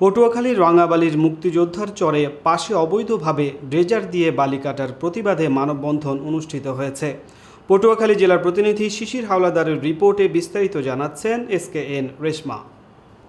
পটুয়াখালীর রাঙাবালির মুক্তিযোদ্ধার চরে পাশে অবৈধভাবে ড্রেজার দিয়ে বালি কাটার প্রতিবাদে মানববন্ধন অনুষ্ঠিত হয়েছে। পটুয়াখালী জেলার প্রতিনিধি শিশির হাওলাদারের রিপোর্টে বিস্তারিত জানাচ্ছেন এস কে এন রেশমা।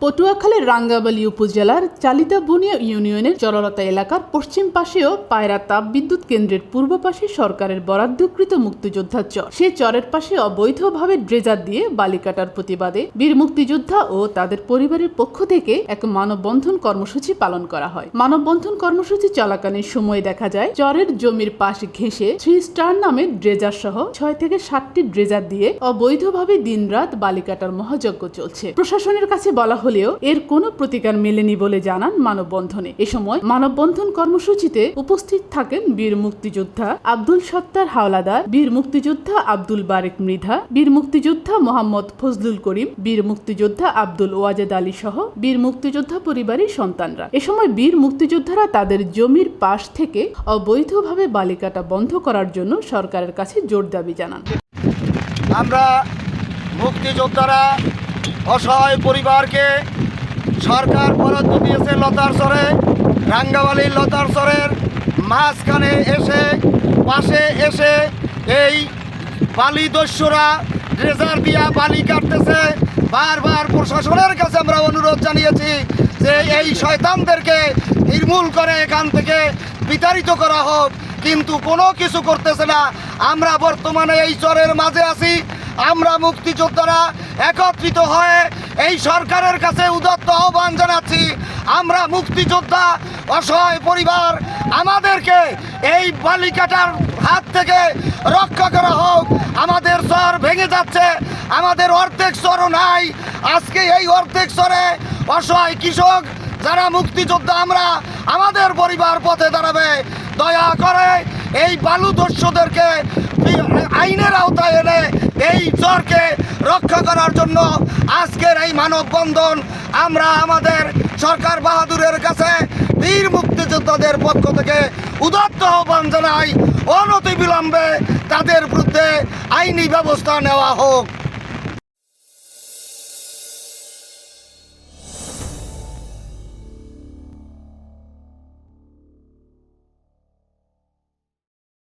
পটুয়াখালীর রাঙ্গাবালী উপজেলার চালিতা বুনিয়া ইউনিয়নের জললতা এলাকার পশ্চিম পাশেও পায়রা তাপ বিদ্যুৎ কেন্দ্রের পূর্ব পাশে সরকারের বরাদ্দকৃত মুক্তিযোদ্ধার চর। সে চরের পাশে অবৈধভাবে ড্রেজার দিয়ে বালিকাটার প্রতিবাদে বীর মুক্তিযোদ্ধা ও তাদের পরিবারের পক্ষ থেকে এক মানববন্ধন কর্মসূচি পালন করা হয়। মানববন্ধন কর্মসূচি চলাকালীন সময় দেখা যায়, চরের জমির পাশ ঘেঁষে থ্রি স্টার নামের ড্রেজার সহ ছয় থেকে সাতটি ড্রেজার দিয়ে অবৈধভাবে দিনরাত বালিকাটার মহাযজ্ঞ চলছে। প্রশাসনের কাছে বলা হলেও এর কোনো প্রতিকার মেলেনি বলে জানান মানববন্ধনে। এ সময় মানববন্ধন কর্মসূচিতে উপস্থিত থাকেন বীর মুক্তিযোদ্ধা আব্দুল সত্তার হাওলাদার, বীর মুক্তিযোদ্ধা আব্দুল বারেক মৃধা, বীর মুক্তিযোদ্ধা মোহাম্মদ ফজলুল করিম, বীর মুক্তিযোদ্ধা আব্দুল ওয়াজেদ আলী সহ বীর মুক্তিযোদ্ধা পরিবারের সন্তানরা। এ সময় বীর মুক্তিযোদ্ধারা তাদের জমির পাশ থেকে অবৈধভাবে বালিকাটা বন্ধ করার জন্য সরকারের কাছে জোর দাবি জানান। আমরা মুক্তিযোদ্ধারা অসহায় পরিবারকে সরকার বরাদ্দ দিয়েছে লতার সরে রাঙ্গাবালির লতার সরের মাঝখানে এসে, পাশে এসে এই বালি দস্যুরা ড্রেজার দিয়া বালি কাটতেছে। বারবার প্রশাসনের কাছে আমরা অনুরোধ জানিয়েছি যে এই শয়তানদেরকে নির্মূল করে এখান থেকে বিতাড়িত করা হোক, কিন্তু কোনো কিছু করতেছে না। আমরা বর্তমানে এই চরের মাঝে আছি। আমরা মুক্তিযোদ্ধারা একত্রিত হয়ে এই সরকারের কাছে উদত্ত আহ্বান জানাচ্ছি। আমরা মুক্তিযোদ্ধা, অসহায় পরিবার, আমাদেরকে এই বালিকাটার হাত থেকে রক্ষা করা হোক। আমাদের চর ভেঙে যাচ্ছে, আমাদের অর্ধেক স্বরও নাই। আজকে এই অর্ধেক স্বরে অসহায় কৃষক, যারা মুক্তিযোদ্ধা, আমরা আমাদের পরিবার পথে দাঁড়াবে। দয়া করে এই বালু দস্যুদেরকে আইনের আওতায় এনে এই চরকে রক্ষা করার জন্য আজকের এই মানববন্ধন আমরা আমাদের সরকার বাহাদুরের কাছে বীর মুক্তিযোদ্ধাদের পক্ষ থেকে উদাত্ত আহ্বান জানাই অনতি বিলম্বে তাদের বিরুদ্ধে আইনি ব্যবস্থা নেওয়া হোক।